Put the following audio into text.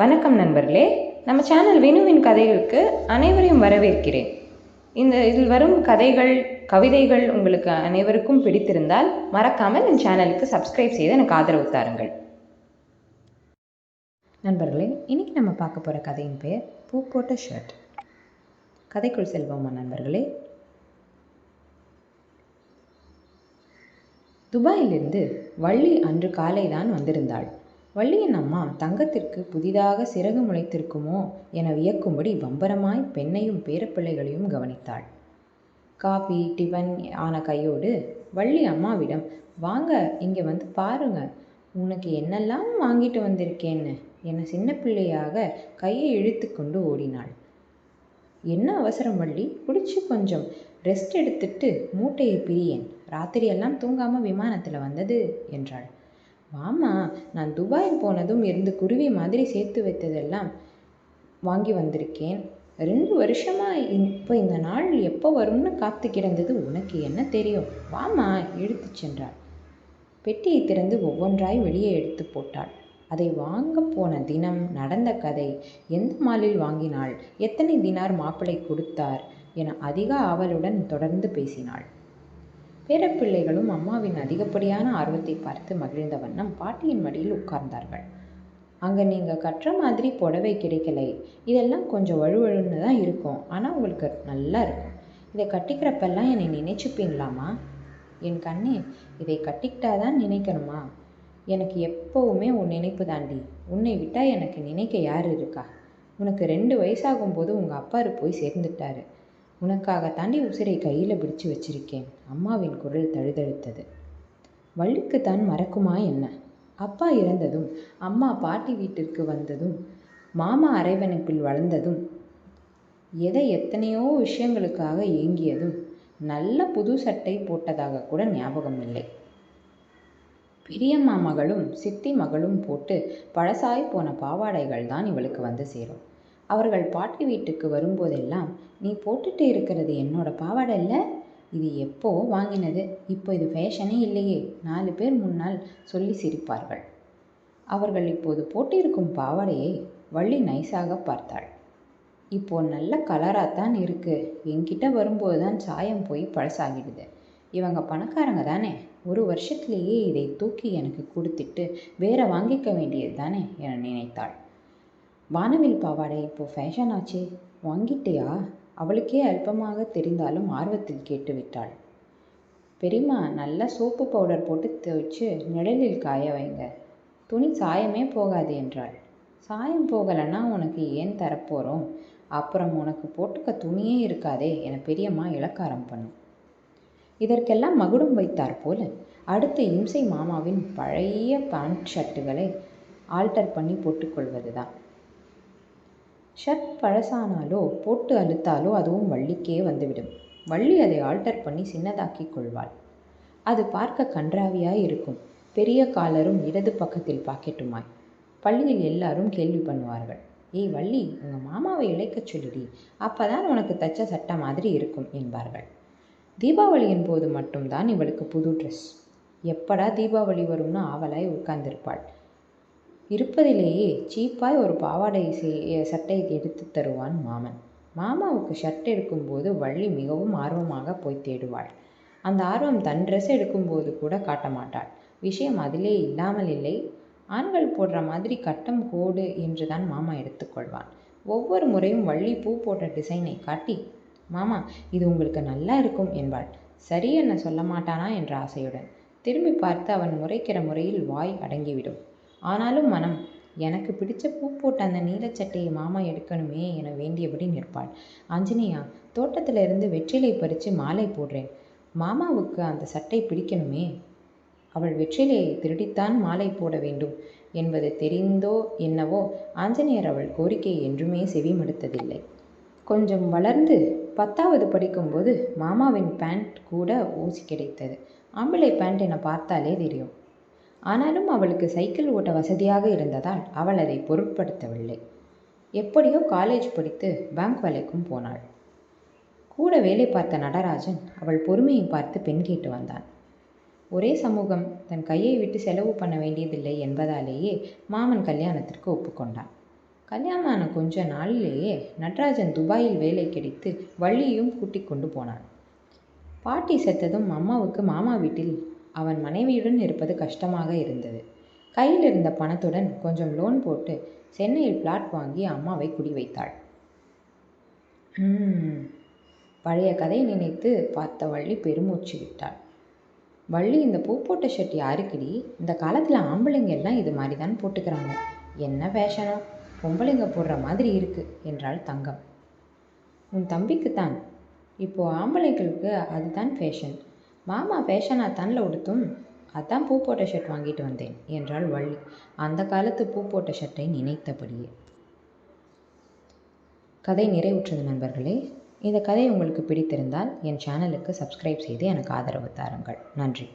வணக்கம் நண்பர்களே. நம்ம சேனல் வினுவின் கதைகளுக்கு அனைவரையும் வரவேற்கிறேன். இந்த இதில் வரும் கதைகள் கவிதைகள் உங்களுக்கு அனைவருக்கும் பிடித்திருந்தால் மறக்காமல் என் சேனலுக்கு சப்ஸ்கிரைப் செய்து எனக்கு ஆதரவு தாருங்கள். நண்பர்களே இன்னைக்கு நம்ம பார்க்க போகிற கதையின் பெயர் பூ போட்ட ஷர்ட் கதைக்குள் செல்வோமா நண்பர்களே? துபாயிலிருந்து வள்ளி அன்று காலை தான் வந்திருந்தாள். வள்ளியின் அம்மா தங்கத்திற்கு புதிதாக சிறகு முளைத்திருக்குமோ என வியக்கும்படி பம்பரமாய் பெண்ணையும் பேரப்பிள்ளைகளையும் கவனித்தாள். காபி டிபன் ஆன கையோடு வள்ளி அம்மாவிடம் வாங்க இங்கே வந்து பாருங்க. உனக்கு என்னெல்லாம் வாங்கிட்டு வந்திருக்கேன்னு? என சின்ன பிள்ளையாக கையை இழுத்து கொண்டு ஓடினாள். என்ன அவசரம் வள்ளி? குடிச்சு கொஞ்சம். ரெஸ்ட் எடுத்துட்டு மூட்டையை பிரியேன். ராத்திரியெல்லாம் தூங்காமல் விமானத்தில் வந்தது என்றாள். வாமா நான் துபாய் போனதும் இருந்து குருவி மாதிரி சேர்த்து வைத்ததெல்லாம் வாங்கி வந்திருக்கேன். ரெண்டு வருஷமா இப்போ இந்த நாள் எப்போ வரும்னு காத்து கிடந்தது உனக்கு என்ன தெரியும்? வாமா எடுத்து சென்றாள். பெட்டியை திறந்து ஒவ்வொன்றாய் வெளியே எடுத்து போட்டாள். அதை வாங்க போன தினம் நடந்த கதை எந்த மாலில் வாங்கினாள்? எத்தனை தினார் மாப்பிளை கொடுத்தார்? என அதிக ஆவலுடன் தொடர்ந்து பேசினாள். பேரப்பிள்ளைகளும் அம்மாவின் அதிகப்படியான ஆர்வத்தை பார்த்து மகிழ்ந்த வண்ணம் பாட்டியின் மடியில் உட்கார்ந்தார்கள். அங்கே நீங்கள் கட்டுற மாதிரி புடவை கிடைக்கலை. இதெல்லாம் கொஞ்சம் வழுவழுன்னு தான் இருக்கும். ஆனால் உங்களுக்கு நல்லா இருக்கும். இதை கட்டிக்கிறப்பெல்லாம் என்னை நினைச்சுப்பீங்களாமா என் கண்ணே இதை கட்டிக்கிட்டா தான் நினைக்கணுமா? எனக்கு எப்போவுமே உன் நினைப்பு தாண்டி. உன்னை விட்டால் எனக்கு நினைக்க யார் இருக்கா? உனக்கு ரெண்டு வயசாகும் போது உங்கள் அப்பாரு போய் சேர்ந்துட்டாரு. உனக்காக தாண்டி உசிரை கையில் பிடிச்சு வச்சிருக்கேன். அம்மாவின் குரல் தழுதழுத்தது. வள்ளிக்கு தான் மறக்குமா என்ன? அப்பா இறந்ததும் அம்மா பாட்டி வீட்டிற்கு வந்ததும் மாமா அரைவணைப்பில் வளர்ந்ததும் எதை எத்தனையோ விஷயங்களுக்காக ஏங்கியதும் நல்ல புது சட்டை போட்டதாக கூட ஞாபகம் இல்லை. பெரியம்மா மகளும் சித்தி மகளும் போட்டு பழசாய் போன பாவாடைகள் தான் இவளுக்கு வந்து சேரும். அவர்கள் பாட்டி வீட்டுக்கு வரும்போதெல்லாம் நீ போட்டுட்டு இருக்கிறது என்னோட பாவாடை இல்லை இது எப்போ வாங்கினது? இப்போ இது ஃபேஷனே இல்லையே. நாலு பேர் முன்னால் சொல்லி சிரிப்பார்கள். அவர்கள் இப்போது போட்டிருக்கும் பாவாடையை வள்ளி நைஸாக பார்த்தாள். இப்போ நல்ல கலராக தான் இருக்குது என்கிட்ட வரும்போது தான் சாயம் போய் பழசாகிடுது. இவங்க பணக்காரங்க தானே? ஒரு வருஷத்துலேயே இதை தூக்கி எனக்கு கொடுத்துட்டு வேற வாங்கிக்க வேண்டியது தானே? என நினைத்தாள். வானவில் பாவாடை இப்போ ஃபேஷன் ஆச்சே வாங்கிட்டியா? அவளுக்கே அல்பமாக தெரிந்தாலும் ஆர்வத்தில் கேட்டுவிட்டாள். பெரியம்மா நல்லா சோப்பு பவுடர் போட்டு துவைச்சு நிழலில் காய வைங்க. துணி சாயமே போகாது என்றாள். சாயம் போகலைன்னா உனக்கு ஏன் தரப்போகிறோம் அப்புறம் உனக்கு போட்டுக்க துணியே இருக்காதே என பெரியம்மா இலக்காரம் பண்ணும். இதற்கெல்லாம் மகுடம் வைத்தார் போல அடுத்த இம்சை மாமாவின் பழைய பேண்ட் ஷர்ட்டுகளை ஆல்டர் பண்ணி போட்டுக்கொள்வது தான் ஷர்ட் பழசானாலோ போட்டு அழுத்தாலோ அதுவும் வள்ளிக்கே வந்துவிடும். வள்ளி அதை ஆல்டர் பண்ணி சின்னதாக்கி கொள்வாள். அது பார்க்க கன்றாவியாய் இருக்கும். பெரிய காலரும் இடது பக்கத்தில் பாக்கெட்டுமாய். பள்ளியில் எல்லாரும் கேள்வி பண்ணுவார்கள். ஏய் வள்ளி உங்கள் மாமாவை இழைக்கச் சொல்லுடி. அப்போதான் உனக்கு தச்ச சட்டை மாதிரி இருக்கும் என்பார்கள். தீபாவளியின் போது மட்டும்தான் இவளுக்கு புது ட்ரெஸ் எப்படா தீபாவளி வரும்னு ஆவலாய் உட்கார்ந்திருப்பாள். இருப்பதிலேயே சீப்பாய் ஒரு பாவாடை சட்டை எடுத்து தருவான் மாமன். மாமாவுக்கு ஷர்ட் எடுக்கும்போது வள்ளி மிகவும் ஆர்வமாக போய் தேடுவாள். அந்த ஆர்வம் தன் ட்ரெஸ் எடுக்கும்போது கூட காட்ட மாட்டாள். விஷயம் அதிலே இல்லாமல் இல்லை. ஆண்கள் போடுற மாதிரி கட்டம் கோடு என்று தான் மாமா எடுத்துக்கொள்வான் ஒவ்வொரு முறையும் வள்ளி பூ போட்ட டிசைனை காட்டி மாமா இது உங்களுக்கு நல்லா இருக்கும் என்பாள். சரி என்ன சொல்ல மாட்டானா என்ற ஆசையுடன். திரும்பி பார்த்து அவன் முறைக்கிற முறையில் வாய் அடங்கிவிடும். ஆனாலும் மனம் எனக்கு பிடிச்ச பூ போட்ட அந்த நீலச்சட்டையை மாமா எடுக்கணுமே என வேண்டியபடி நிற்பாள். ஆஞ்சநேயா தோட்டத்திலிருந்து வெற்றிலை பறித்து மாலை போடுறேன். மாமாவுக்கு அந்த சட்டை பிடிக்கணுமே? அவள் வெற்றிலையை திருடித்தான் மாலை போட வேண்டும் என்பது தெரிந்தோ என்னவோ ஆஞ்சநேயர் அவள் கோரிக்கையை என்றுமே செவிமடுத்ததில்லை. கொஞ்சம் வளர்ந்து பத்தாவது படிக்கும்போது மாமாவின் பேண்ட் கூட ஊசி கிடைத்தது. ஆம்பிளை பேண்ட் என பார்த்தாலே தெரியும். ஆனாலும் அவளுக்கு சைக்கிள் ஓட்ட வசதியாக இருந்ததால் அவள் அதை பொருட்படுத்தவில்லை. எப்படியோ காலேஜ் படித்து பேங்க் வேலைக்கும் போனாள். கூட வேலை பார்த்த நடராஜன் அவள் பொறுமையை பார்த்து பெண் கேட்டு வந்தான். ஒரே சமூகம் தன் கையை விட்டு செலவு பண்ண வேண்டியதில்லை என்பதாலேயே மாமன் கல்யாணத்திற்கு ஒப்புக்கொண்டான். கல்யாணம் ஆன கொஞ்ச நாளிலேயே நடராஜன் துபாயில் வேலை கிடைத்து வள்ளியையும் கூட்டிக் கொண்டு போனான். பாட்டி செத்ததும் அம்மாவுக்கு மாமா வீட்டில் அவன் மனைவியுடன் இருப்பது கஷ்டமாக இருந்தது. கையில் இருந்த பணத்துடன் கொஞ்சம் லோன் போட்டு சென்னையில் பிளாட் வாங்கி அம்மாவை குடி வைத்தாள். பழைய கதை நினைத்து பார்த்த வள்ளி பெருமூச்சு விட்டாள். வள்ளி இந்த பூ போட்ட ஷர்ட் யாருக்கிடி? இந்த காலத்தில் ஆம்பளைங்க எல்லாம் இது மாதிரி தான் போட்டுக்கிறாங்க. என்ன ஃபேஷனோ பொம்பளைங்க போடுற மாதிரி இருக்கு என்றாள் தங்கம். உன் தம்பிக்குத்தான். இப்போ ஆம்பளைங்களுக்கு அதுதான் ஃபேஷன் மாமா ஃபேஷனாக தானில் உடுத்தும். அதான் பூ போட்ட ஷர்ட் வாங்கிட்டு வந்தேன் என்றாள் வள்ளி. அந்த காலத்து பூ போட்ட ஷர்ட்டை நினைத்தபடியே. கதை நிறைவுற்றது நண்பர்களே இந்த கதை உங்களுக்கு பிடித்திருந்தால் என் சேனலுக்கு சப்ஸ்கிரைப் செய்து எனக்கு ஆதரவு தாருங்கள். நன்றி.